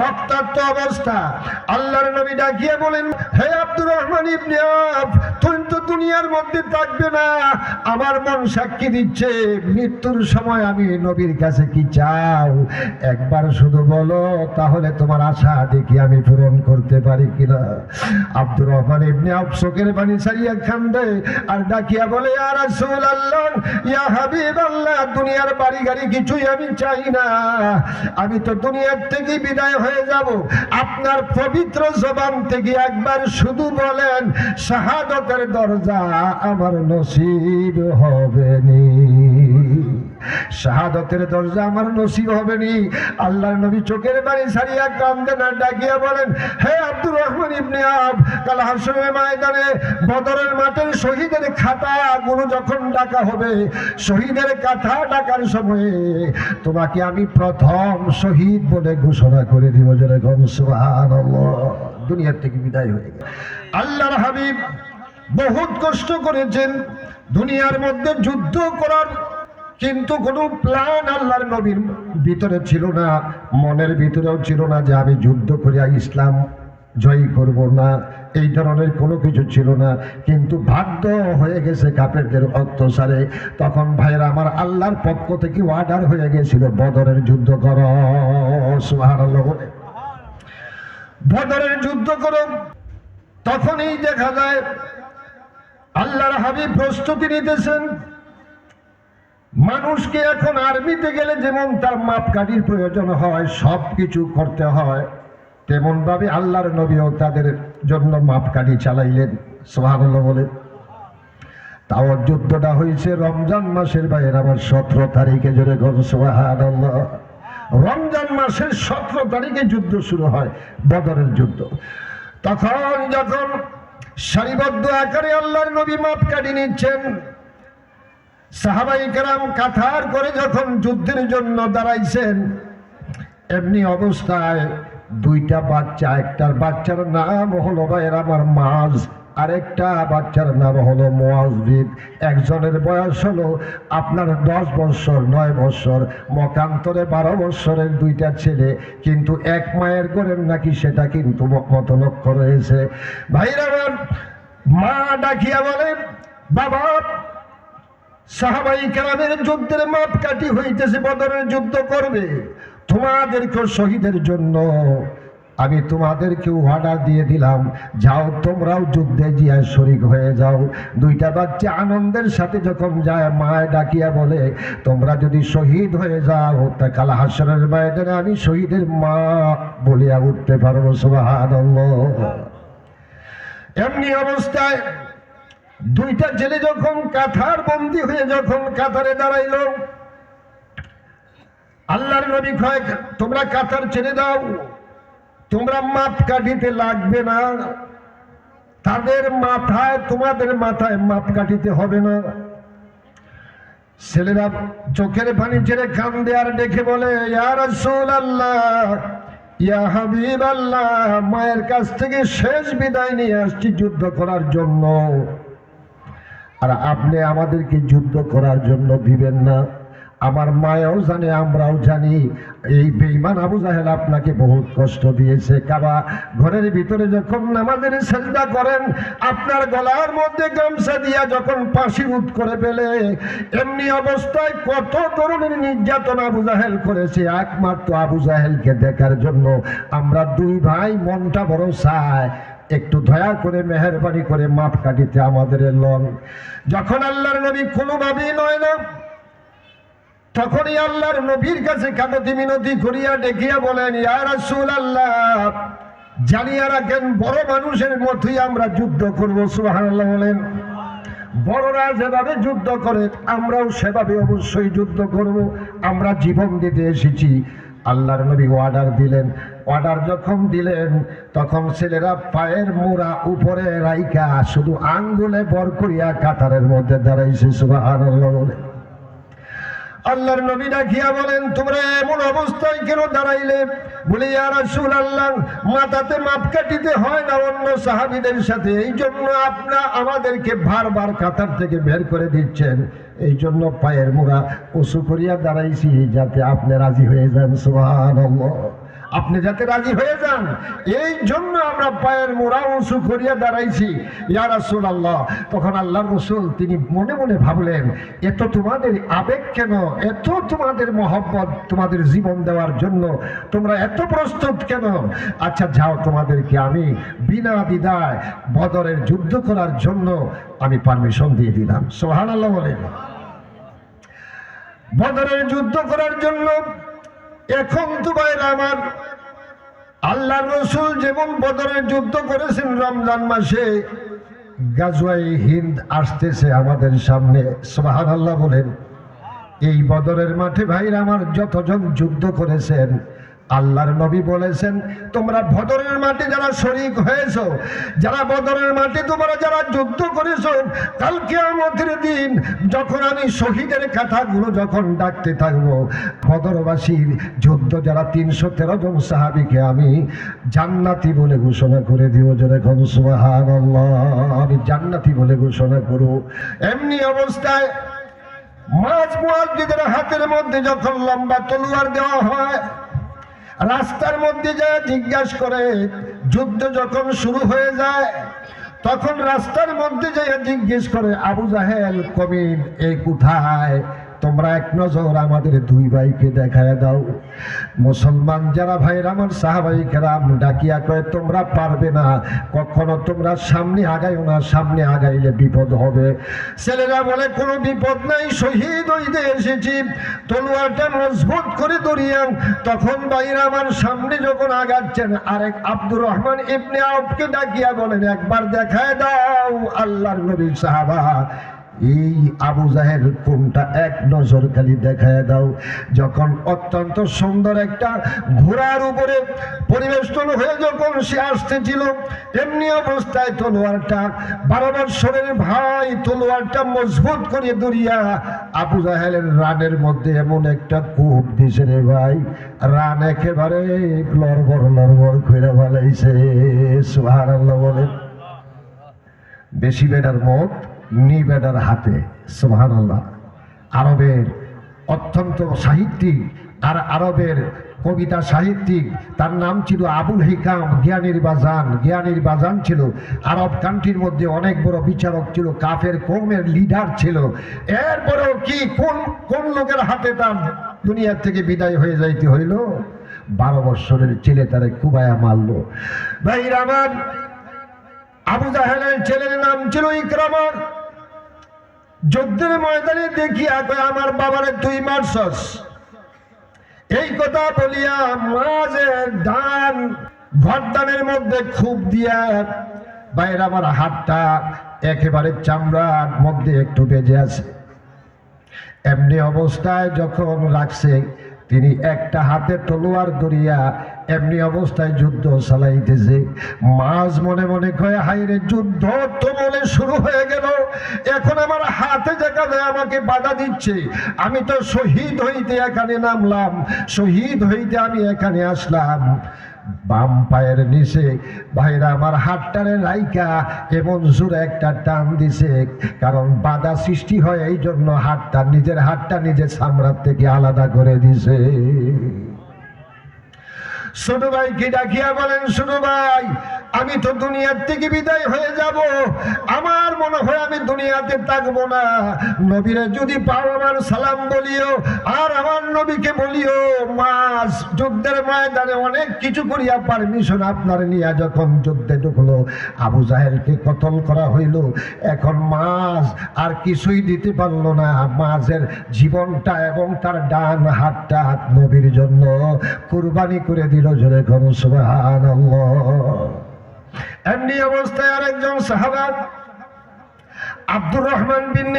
রক্তাক্ত অবস্থা। আল্লাহর নবী ডাকিয়ে বলেন, হে আব্দুর রহমান ইবনে তুমি তো দুনিয়ার মধ্যে থাকবে না। আমার মন সাক্ষী দিচ্ছে, মৃত্যুর সময় আমি নবীর কাছে কি চাও একবার শুধু বলো, তাহলে তোমার আশা দেখি আমি পূরণ করতে পারি কিনা? আব্দুর রহমান ইবনে আফ চোখের পানি ছাড়িয়া কান্দে আর ডাকিয়া বলে আর রাসূল আল্লাহ ইয়া হাবিব আল্লাহ দুনিয়ার বাড়ি গাড়ি কিছুই আমি চাই না। আমি তো দুনিয়ার থেকে বিদায় হয়ে যাব। আপনার পবিত্র জবান থেকে একবার শুধু বলেন, শাহাদতের দরজা আমার নসিব হবে নি। শাহাদতের দরজা আমার নসিব হবে নি। আল্লাহর নবী চোখের বাড়ি ছাড়িয়া কান্দে না, ডাকিয়া বলেন, হে আব্দুর রহমান ইবনে আব, কাল হাসরের ময়দানে বদরের মাঠের শহীদের খাতা গুলো যখন ডাকা হবে, শহীদের কাথা ডাকার সময়ে তোমাকে আমি প্রথম শহীদ বলে ঘোষণা করে দিব যেরকম সুবহানাল্লাহ। দুনিয়ার থেকে বিদায় হয়ে গেল। আল্লাহর হাবিব বহুত কষ্ট করেছেন। দুনিয়ার মধ্যে যুদ্ধ করার কিন্তু কোনো প্ল্যান আল্লাহর নবীর ভিতরে ছিল না, মনের ভিতরেও ছিল না যে আমি যুদ্ধ করিয়া ইসলাম জয়ী করব না, এই ধরনের কোনো কিছু ছিল না। কিন্তু ভাগ্য হয়ে গেছে কাপেরদের অত্যাচারে। তখন ভাইরা আমার আল্লাহর পক্ষ থেকে অর্ডার হয়ে গেছিল, বদরের যুদ্ধ কর। বদরের যুদ্ধ করো। তখনই দেখা যায়, আল্লাহর হাবিব প্রস্তুতি নিতেছেন। মানুষকে এখন আর্মিতে গেলে যেমন তার মাপকাঠির প্রয়োজন হয় সব কিছু করতে হয় তেমন ভাবে আল্লাহর নবীও তাদের জন্য মাপকাঠি চালাইলেন সোহানুল্লাহ বলে তাও যুদ্ধটা হয়েছে রমজান মাসের বাইরে আমার সতেরো তারিখে জোরে সোহান রমজান মাসের সতেরো তারিখে যুদ্ধ শুরু হয়, বদরের যুদ্ধ। তখন যখন সারিবদ্ধ আকারে আল্লাহর নবী মাপকাঠি নিচ্ছেন সাহাবাই কেরাম কাথার করে যখন যুদ্ধের জন্য দাঁড়াইছেন, এমনি অবস্থায় দুইটা বাচ্চা, একটার বাচ্চার নাম হলো ভাইয়ের আমার মাঝ আরেকটা বাচ্চার নাম হলো মোয়াজবিদ একজনের বয়স হলো আপনার দশ বছর, নয় বছর মকান্তরে বারো বছরের দুইটা ছেলে, কিন্তু এক মায়ের করেন নাকি সেটা কিন্তু মত লক্ষ্য রয়েছে। ভাইরা মা ডাকিয়া বলেন বাবা সাহাবাই কেরামের যুদ্ধের মাপ কাটি হইতেছে, বদরের যুদ্ধ করবে। তোমাদেরকেও শহীদের জন্য আমি তোমাদেরকে অর্ডার দিয়ে দিলাম। যাও, তোমরাও যুদ্ধে জিয়া শরিক হয়ে যাও। দুইটা বাচ্চা আনন্দের সাথে যখন যায়, মায় ডাকিয়া বলে, তোমরা যদি শহীদ হয়ে যাও, তা কাল হাসরের ময়দানে আমি শহীদের মা বলিয়া উঠতে পারব, সুবহানাল্লাহ। এমনি অবস্থায় দুইটা ছেলে যখন কাথার বন্দি হয়ে যখন কাতারে দাঁড়াইল, আল্লাহর নবী কয়, তোমরা কাতার ছেড়ে দাও, তোমরা মাপ কাটিতে লাগবে না। তাদের মাথায়, তোমাদের মাথায় মাপ কাটিতে হবে না। ছেলেরা চোখের পানি ছেড়ে কান্দে আর ডেকে বলে, ইয়া রাসূলুল্লাহ, ইয়া হাবিব আল্লাহ মায়ের কাছ থেকে শেষ বিদায় নিয়ে আসছি যুদ্ধ করার জন্য। আর আপনি আমাদেরকে যুদ্ধ করার জন্য দিবেন না। আমার মায়াও জানে, আমরাও জানি। এই বেইমান আবু জাহেল আপনাকে বহুত কষ্ট দিয়েছে। কাবা, ঘরের ভিতরে যখন নামাজের চেষ্টা করেন, আপনার গলার মধ্যে গামছা দিয়া যখন পাশি রোধ করে ফেলে, এমনি অবস্থায় কত ধরনের নির্যাতন আবু জাহেল করেছে। একমাত্র আবু জাহেলকে দেখার জন্য আমরা দুই ভাই মনটা বড় চায়। একটু দয়া করে, মেহরবানি করে মাপ কাটিতে আমাদের লন। যখন আল্লাহর নবী কোনোভাবেই নয় না, তখনই আল্লাহর নবীর কাছে কাকতি মিনতি করিয়া ডেকিয়া বলেন, ইয়া রাসূল আল্লাহ জানিয়া রাখেন বড় মানুষের মতোই আমরা যুদ্ধ করব। সুবহানাল্লাহ বলেন। বড়রা যেভাবে যুদ্ধ করে, আমরাও সেভাবে অবশ্যই যুদ্ধ করব। আমরা জীবন দিতে এসেছি। আল্লাহর নবী অর্ডার দিলেন। অর্ডার যখন দিলেন, তখন ছেলেরা পায়ের মোড়া উপরে রাইকা শুধু আঙ্গুলে বর করিয়া কাতারের মধ্যে দাঁড়াইছে বলে আল্লাহর নবী ডাকিয়া বলেন, তোমরা এমন অবস্থায় কেন দাঁড়াইলে? বলে, ইয়া রাসূল আল্লাহ মাথাতে মাপ কাটিতে হয় না অন্য সাহাবিদের সাথে। এই জন্য আপনা আমাদেরকে বারবার কাতার থেকে বের করে দিচ্ছেন। এই জন্য পায়ের মোড়া উঁচু করিয়া দাঁড়াইছি যাতে আপনি রাজি হয়ে যান, সুবহানাল্লাহ। আপনি যাতে রাজি হয়ে যান, এই জন্য আমরা পায়ের মোড়া উঁচু করিয়া দাঁড়াইছি। ইয়া রাসূল আল্লাহ তখন আল্লাহ রসুল তিনি মনে মনে ভাবলেন, এত তোমাদের আবেগ কেন? এত তোমাদের মহব্বত, তোমাদের জীবন দেওয়ার জন্য তোমরা এত প্রস্তুত কেন? আচ্ছা যাও তোমাদেরকে আমি বিনা দ্বিধায় বদরের যুদ্ধ করার জন্য আমি পারমিশন দিয়ে দিলাম। সোহান আল্লাহ বলেন। বদরের যুদ্ধ করার জন্য এখন তো আমার আল্লাহ রসুল যেমন বদরের যুদ্ধ করেছেন রমজান মাসে গাজুয়াই হিন্দ আসতেছে আমাদের সামনে সোহান আল্লাহ বলেন। এই বদরের মাঠে ভাইরা আমার যতজন যুদ্ধ করেছেন আল্লাহর নবী বলেছেন, তোমরা বদরের মাঠে যারা শরিক হয়েছো, যারা বদরের মাঠে তোমরা যারা যুদ্ধ করেছ কালকে আমাদের দিন যখন আমি শহীদের কথাগুলো যখন ডাকতে থাকব, বদরবাসীর যুদ্ধ যারা তিনশো তেরো জন সাহাবিকে আমি জান্নাতি বলে ঘোষণা করে দিও যেরকম সুবাহান আমি জান্নাতি বলে ঘোষণা করো এমনি অবস্থায় মাঝ মুয়াজ্জিদের হাতের মধ্যে যখন লম্বা তলোয়ার দেওয়া হয় রাস্তার মধ্যে যায় জিজ্ঞাসা করে, যুদ্ধ যখন শুরু হয়ে যায়, তখন রাস্তার মধ্যে যাইয়া জিজ্ঞেস করে, আবু জাহেল কবির এই কোথায়? তোমরা এক নজর আমাদের দুই ভাইকে দেখায় দাও। মুসলমান যারা ভাইয়ের, আমার সাহাবাই কেরাম ডাকিয়া কয়, তোমরা পারবে না, কখনো তোমরা সামনে আগাইও না, সামনে আগাইলে বিপদ হবে। ছেলেরা বলে, কোনো বিপদ নাই, শহীদ হইতে এসেছি, তলোয়ারটা মজবুত করে দরিয়ান তখন বাইরে আমার সামনে যখন আগাচ্ছেন, আরেক আব্দুর রহমান ইবনে আউফকে ডাকিয়া বলেন, একবার দেখায় দাও আল্লাহর নবীর সাহাবা। এই আবু জাহের কোনটা? এক নজর খালি দেখায় দাও। যখন অত্যন্ত সুন্দর একটা ঘোড়ার উপরে পরিবেষ্টন হয়ে যখন সে আসতেছিল এমনি অবস্থায় তলোয়ারটা, বারো বৎসরের ভাই তলোয়ারটা মজবুত করে দরিয়া আবু জাহেলের রানের মধ্যে এমন একটা কূপ দিছে রে ভাই। রান একেবারে লড়বড় লড়বড় করে ভালাইছে সুহার বলেন। বেশি বেটার মত নি বেটার হাতে সোহান আল্লাহ আরবের অত্যন্ত সাহিত্যিক আর আরবের কবিতা সাহিত্যিক, তার নাম ছিল আবুল হিকাম, জ্ঞানীর বাজান। জ্ঞানীর বাজান ছিল, আরব কান্ট্রির মধ্যে অনেক বড় বিচারক ছিল, কাফের কৌমের লিডার ছিল। এরপরেও কি, কোন কোন লোকের হাতে তার দুনিয়ার থেকে বিদায় হয়ে যাইতে হইল? বারো বৎসরের ছেলে তারে কুবায়া মারলো। ভাই আমার আবু জাহেলের ছেলের নাম ছিল ইকরামা। যুদ্ধের ময়দানে দেখিয়া আমার বাবারে তুই মারছস। এই কথা বলিয়া মাঝের ধান ঘরদানের মধ্যে খুব দিয়া বাইরে আমার হাতটা একেবারে চামড়ার মধ্যে একটু বেজে আছে। এমনি অবস্থায় যখন রাখছে, তিনি একটা হাতে তলোয়ার ধরিয়া এমনি অবস্থায় যুদ্ধ চালাইতেছে। মাঝ মনে মনে কয়ে হাইরে যুদ্ধ তো বলে শুরু হয়ে গেল। এখন আমার হাতে যেখানে আমাকে বাধা দিচ্ছে। আমি তো শহীদ হইতে এখানে নামলাম। শহীদ হইতে আমি এখানে আসলাম। বাম পায়ের নিচে, ভাইরা, আমার হাতটারে রাইকা এমন জোরে একটা টান দিছে। কারণ বাধা সৃষ্টি হয় এই জন্য হাতটা নিজের হাতটা নিজের সামরার থেকে আলাদা করে দিছে। ছোট ভাইকে ডাকিয়া বলেন ছোট ভাই আমি তো দুনিয়ার থেকে বিদায় হয়ে যাব। আমার মনে হয় আমি দুনিয়াতে থাকব না। নবীরে যদি পাও আমার সালাম বলিও, আর আমার নবীকে বলিও, মাস যুদ্ধের ময়দানে অনেক কিছু করিয়া পারমিশন আপনার নিয়ে যখন যুদ্ধে ঢুকলো, আবু জাহেলকে কতল করা হইল। এখন মাস আর কিছুই দিতে পারল না। মাঝের জীবনটা এবং তার ডান হাতটা নবীর জন্য কুরবানি করে দিল জোরে কোন সুবাহান এমনি অবস্থায় আরেকজন সাহাবাদ আব্দুর রহমান বিন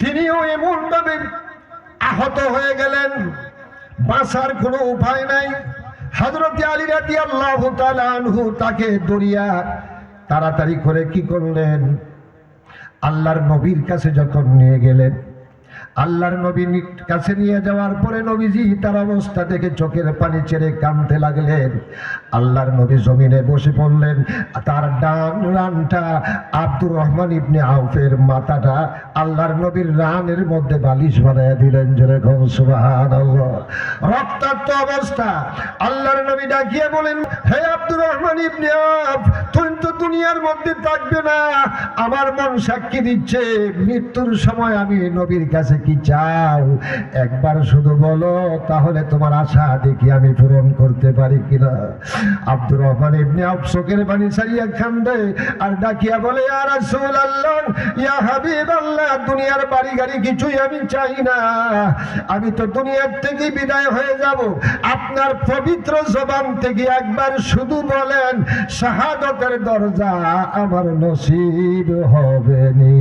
তিনিও এমন ভাবে আহত হয়ে গেলেন, বাঁচার কোনো উপায় নাই। হজরত আলী আল্লাহ আনহু তাকে দরিয়া তাড়াতাড়ি করে কি করলেন? আল্লাহর নবীর কাছে যখন নিয়ে গেলেন আল্লাহর নবী কাছে নিয়ে যাওয়ার পরে নবীজি তার অবস্থা দেখে চোখের পানি ছেড়ে কাঁদতে লাগলেন। আল্লাহর নবী জমিনে বসে পড়লেন। তার ডান রানটা আব্দুর রহমান ইবনে আউফের মাথাটা আল্লাহর নবীর রানের মধ্যে বালিশ বানায় দিলেন। ঘন সুবাহান রক্তাক্ত অবস্থা। আল্লাহর নবী ডাকিয়ে বলেন, হে আব্দুর রহমান ইবনে আউফ, তুমি তো দুনিয়ার মধ্যে থাকবে না। আমার মন সাক্ষী দিচ্ছে, মৃত্যুর সময় আমি নবীর কাছে কি চাও, একবার শুধু বলো, তাহলে তোমার আশা দেখি আমি পূরণ করতে পারি কিনা। আব্দুর রহমান আউফ চোখের পানি ছাড়িয়া কান্দে আর ডাকিয়া বলে আর রাসূল আল্লাহ ইয়া হাবিব আল্লাহ দুনিয়ার বাড়ি গাড়ি কিছুই আমি চাই না। আমি তো দুনিয়ার থেকে বিদায় হয়ে যাব। আপনার পবিত্র জবান থেকে একবার শুধু বলেন, শাহাদতের দরজা আমার নসিব হবে নি।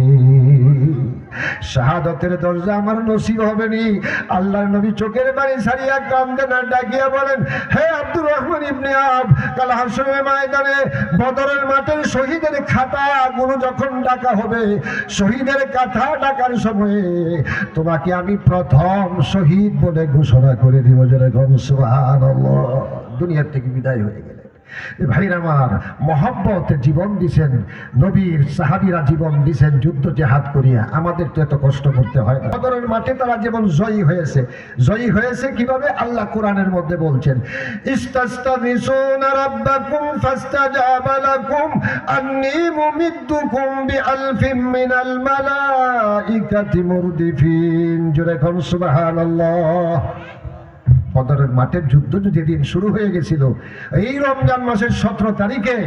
শাহাদতের দরজা আমার নসিব হবে নি। আল্লাহর নবী চোখের বাড়ি ছাড়িয়া কান্দে না ডাকিয়া বলেন, হে আব্দুর রহমান ইবনে আব, কাল হাসরের ময়দানে বদরের মাঠের শহীদের খাতা গুলো যখন ডাকা হবে, শহীদের কথা ডাকার সময়ে তোমাকে আমি প্রথম শহীদ বলে ঘোষণা করে দিব। যেরকম সুবহানাল্লাহ। দুনিয়ার থেকে বিদায় হয়ে গেলে। ভাইরা আমার মহব্বতে জীবন দিছেন, নবীর সাহাবীরা জীবন দিছেন, যুদ্ধ জেহাদ করিয়া, আমাদের তো এত কষ্ট করতে হয় বদরের মাঠে তারা যেমন জয়ী হয়েছে। জয়ী হয়েছে কীভাবে? আল্লাহ কোরআনের মধ্যে বলছেন ইস্তাস্তাগিসুনা রাব্বাকুম ফাস্তাজাবা লাকুম, আন্নী মুমিদ্দুকুম বিআলফিম মিনাল জোরে কোন বদরের মাঠের যুদ্ধ যেদিন শুরু হয়ে গেছিল, এই রমজান মাসের সতেরো তারিখে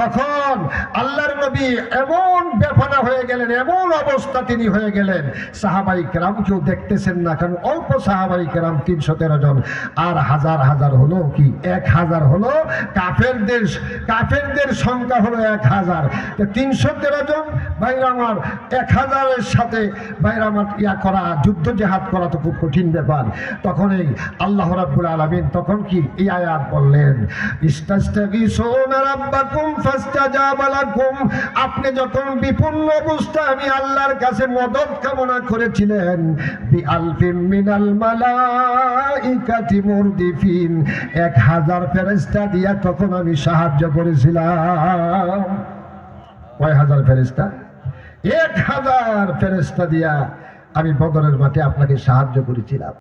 তখন আল্লাহর নবী এমন বেফানা হয়ে গেলেন, এমন অবস্থা তিনি হয়ে গেলেন, সাহাবাই কেরাম কেউ দেখতেছেন না, কারণ অল্প সাহাবাই কেরাম তিনশো তেরো জন। আর হাজার হাজার হলো কি? এক হাজার হলো কাফেরদের কাফেরদের সংখ্যা হলো এক হাজার। তিনশো তেরো জন বাইরে আমার, এক হাজারের সাথে বাইরে আমার ইয়া করা, যুদ্ধ জেহাদ করা তো খুব কঠিন ব্যাপার। তখন এই আল্লাহ রাব্বুল আলামিন তখন কি এই আয়াত বললেন আপনি যখন বিপন্ন অবস্থা আমি আল্লাহর কাছে মদত কামনা করেছিলেন মিনাল এক হাজার ফেরেশতা দিয়া তখন আমি সাহায্য করেছিলাম। কয় হাজার ফেরেশতা? এক হাজার ফেরেশতা দিয়া আমি বদরের মাঠে আপনাকে সাহায্য করেছিলাম।